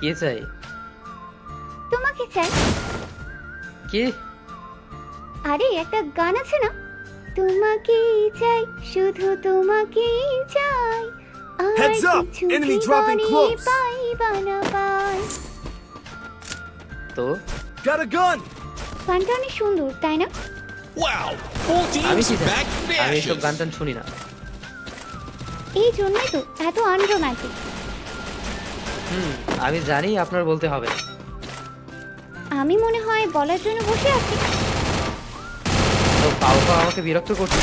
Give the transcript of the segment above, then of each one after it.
কে চাই তোমাকে চাই কে আরে একটা গান আছে না তোমাকেই চাই শুধু তোমাকেই চাই Heads up! Enemy dropping close! তো Got a gun! গানটা অনেক সুন্দর তাই না Wow! Full আমি teams কি জানি back আমি এসব ashes. গান টান শুনি না এই জন্যই তো এত আনরোম্যান্টিক হুম আমি জানি আপনার বলতে হবে। আমি মনে হয় বলার জন্য বসে আছি। তো পাও পাও আমাকে বিরক্ত করছে।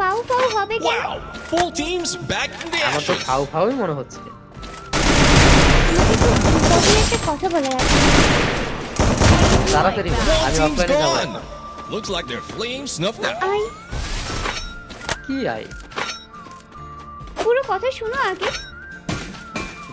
পাউ পাউ হবে কেন Wow! Full teams back from the আমার তো ashes. ফাউ ফাউই মনে হচ্ছে। একটা কথা বলার আছে তাড়াতাড়ি বল, One আমি team's অফলাইনে যাব। gone. Looks like their flames snuffed out. আই। কি আই? পুরো কথা শোনো আগে।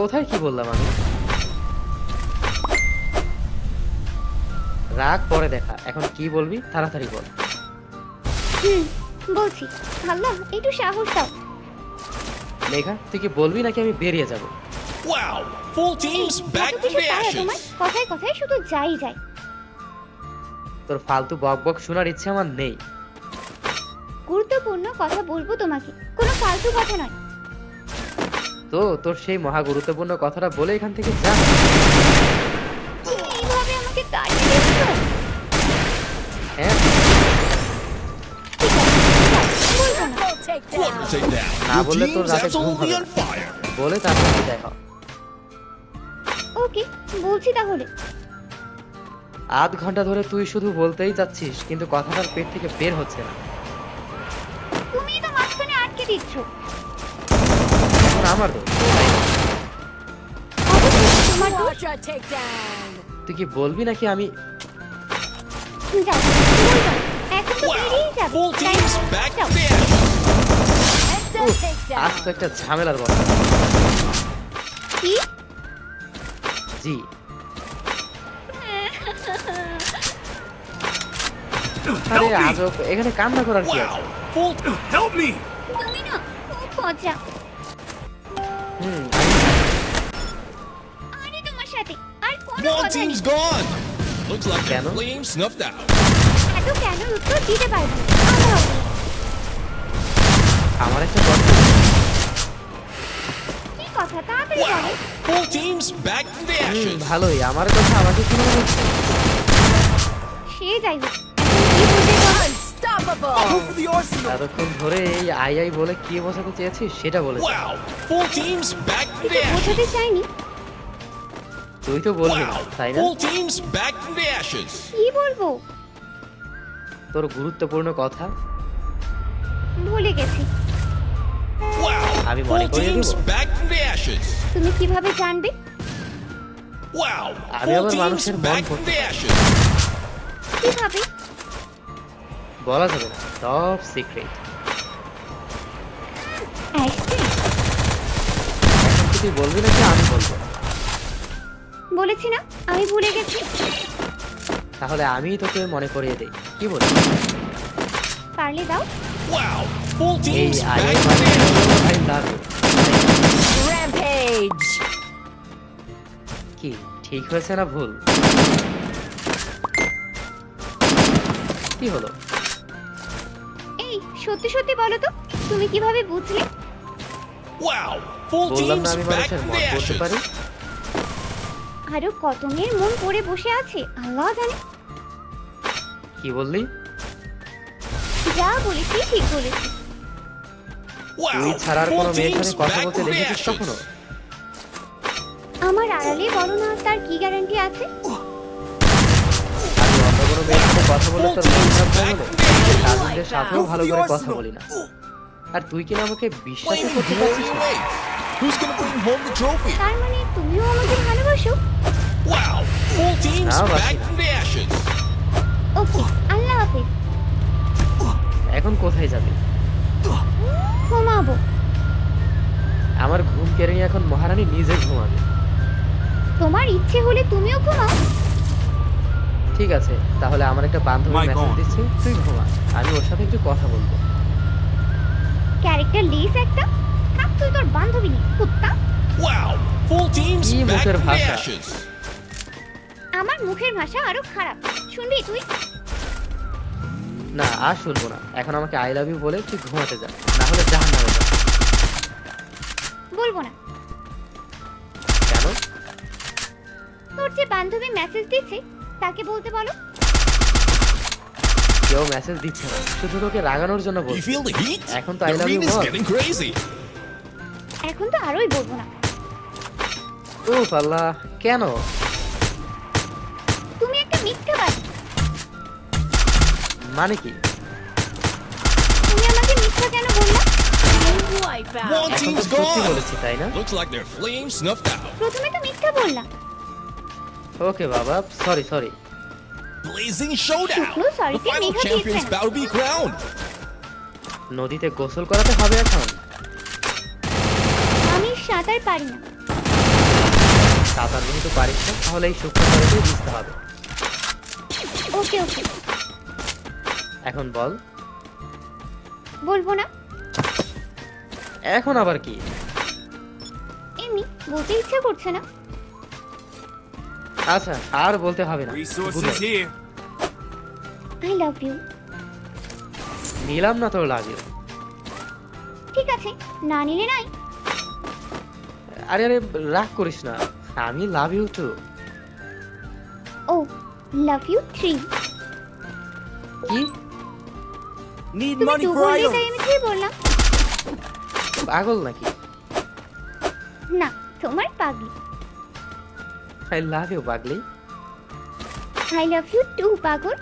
কোথায় কি বললাম আমি? রাগ পরে দেখা এখন কি বলবি তাড়াতাড়ি বল। হুম বলছি আল্লাহ একটু সাহস দাও। মেঘা তুই কি বলবি নাকি আমি বেরিয়ে যাব? এত from কিছু the তারা কথায় কথায় শুধু যাই যায় তোর ফালতু বক বক শোনার ইচ্ছে আমার নেই। গুরুত্বপূর্ণ কথা বলব তোমাকে কোনো ফালতু কথা নয়। তো তোর সেই মহা গুরুত্বপূর্ণ কথাটা বলে এখান থেকে যা। এইভাবে আমাকে তাড়িয়ে দিচ্ছ হ্যাঁ। না বললে তোর রাতে ঘুম হবে. বলে তারপর বিদায় হ ওকে বলছি তাহলে। আধ ঘণ্টা ধরে তুই শুধু বলতেই চাচ্ছিস কিন্তু কথাটার পেট থেকে বের হচ্ছে না। তুমি তো মাঝখানে আটকে দিচ্ছ। আমার the ashes. Heads উফ, takedown. আজ তো একটা ঝামেলার বল। জি। আরে আজব এখানে কান্না করার কি আছে? Wow! Full তুমি না খুব মজা। হুম। One team's gone. Looks like their Keanu? flames snuffed out. এত কেন উত্তর দিতে পারব না। আমার একটা কথা কি কথা তাড়াতাড়ি বলো Wow! Full teams back from the hmm ashes. ভালোই আমার কথা আমাকে শুনে মনে হচ্ছে সে যাই হোক এখন কি? Unstoppable. Go the arsenal! এতক্ষণ ধরে এই আই আই বলে কি বোঝাতে চেয়েছিস সেটা বলে Wow! Full teams back কিছু the বোঝাতে চাইনি তুই তো বলবি না তাই না? কি বলব? তোর গুরুত্বপূর্ণ কথা? ভুলে গেছি। আমি মনে দেবো? the তুমি কীভাবে জানবে! আমি আবার মানুষের মন পড়তে. কীভাবে? বলা যাবে না। সব সিক্রেট এখন কি তুই বলবি নাকি আমি বলব? বলেছি না? আমি ভুলে গেছি। তাহলে আমি তোকে মনে করিয়ে দেই। কি বলিস পারলে দাও। Wow! Full এই teams আই back. মানে লাভ Rampage. কি ঠিক হয়েছে না ভুল? কি হলো? এই সত্যি সত্যি বলো তো তুমি কীভাবে বুঝলে? Wow! Full বললাম না teams আমি back মানুষের from মন the ashes. পারি? আরও কত মেয়ের মন পড়ে বসে আছে আল্লাহ জানে। কি বললি? যা বলেছি ঠিক বলেছি! তুই ছাড়ার কোনো মেয়ের সাথে কথা বলতে দেখেছিস কখনো? আমার আড়ালে বলো না তার কি গ্যারান্টি আছে? আমি অন্য কোনো মেয়ের সাথে কথা বলে তোর মন খারাপ হয় বলে কাজিনদের সাথেও ভালো করে কথা বলি না। আর তুই কিনা আমাকে Flames করতে পারছিস না. Who's gonna bring home the trophy? তার মানে তুমিও আমাকে ভালোবাসো Wow! Full teams Now, back from the ashes. ওকে আল্লাহ হাফিজ এখন কোথায় যাবে ঘুমাবো আমার ঘুম কেড়ে নিয়ে এখন মহারানী নিজে ঘুমাবে তোমার ইচ্ছে হলে তুমিও ঘুমাও ঠিক আছে তাহলে আমার একটা বান্ধবী My মেসেজ. দিচ্ছে তুই ঘুমা আমি ওর সাথে একটু কথা বলব ক্যারেক্টার লিস একটা তুই তোর বান্ধবী নি কুত্তা। Wow! Full teams কি back মুখের ভাষা? আমার মুখের ভাষা আরও খারাপ। শুনবি তুই? না আর শুনব না। এখন আমাকে আই লাভ ইউ বলে তুই ঘুমাতে যা না হলে জাহান নামে যা। বলব না। কেন? তোর যে বান্ধবী মেসেজ দিচ্ছে তাকে বলতে বলো। কেউ মেসেজ দিচ্ছে না শুধু তোকে রাগানোর জন্য বলছি? এখন তো I The love you এখন তো আরোই বলব না। ও পাল্লা কেন? তুমি একটা মিথ্যাবাদী। মানে কি? তুমি আমাকে মিথ্যা কেন বললা? Wipe One এখন তো team's সত্যি gone. বলেছি তাই না? Looks like their flames snuffed out. প্রথমে তো মিথ্যা বললাম ওকে বাবা সরি সরি। Blazing showdown. শুকনো The সরিতে final মেঘা champions দিচ্ছে bout to be crowned. নদীতে গোসল করাতে হবে এখন? সাঁতার পারি না। সাঁতার যেহেতু পারিস না তাহলে এই শুকনো জলেতেই ভিজতে হবে। ওকে ওকে। এখন বল। বলব না? এখন আবার কি? এমনি বলতে ইচ্ছা করছে না। আচ্ছা আর বলতে হবে না। Resources night. here. I love you নিলাম না তোর লাগে ঠিক আছে না নিলে নাই। আরে আরে রাগ করিস না। আমি লাভ ইউ টু ও লাভ ইউ থ্রি কি? For বললে তাই items. আমি থ্রি বললাম। পাগল নাকি? না তোমার পাগলি। আই লাভ ইউ পাগলি। আই লাভ ইউ টু পাগল।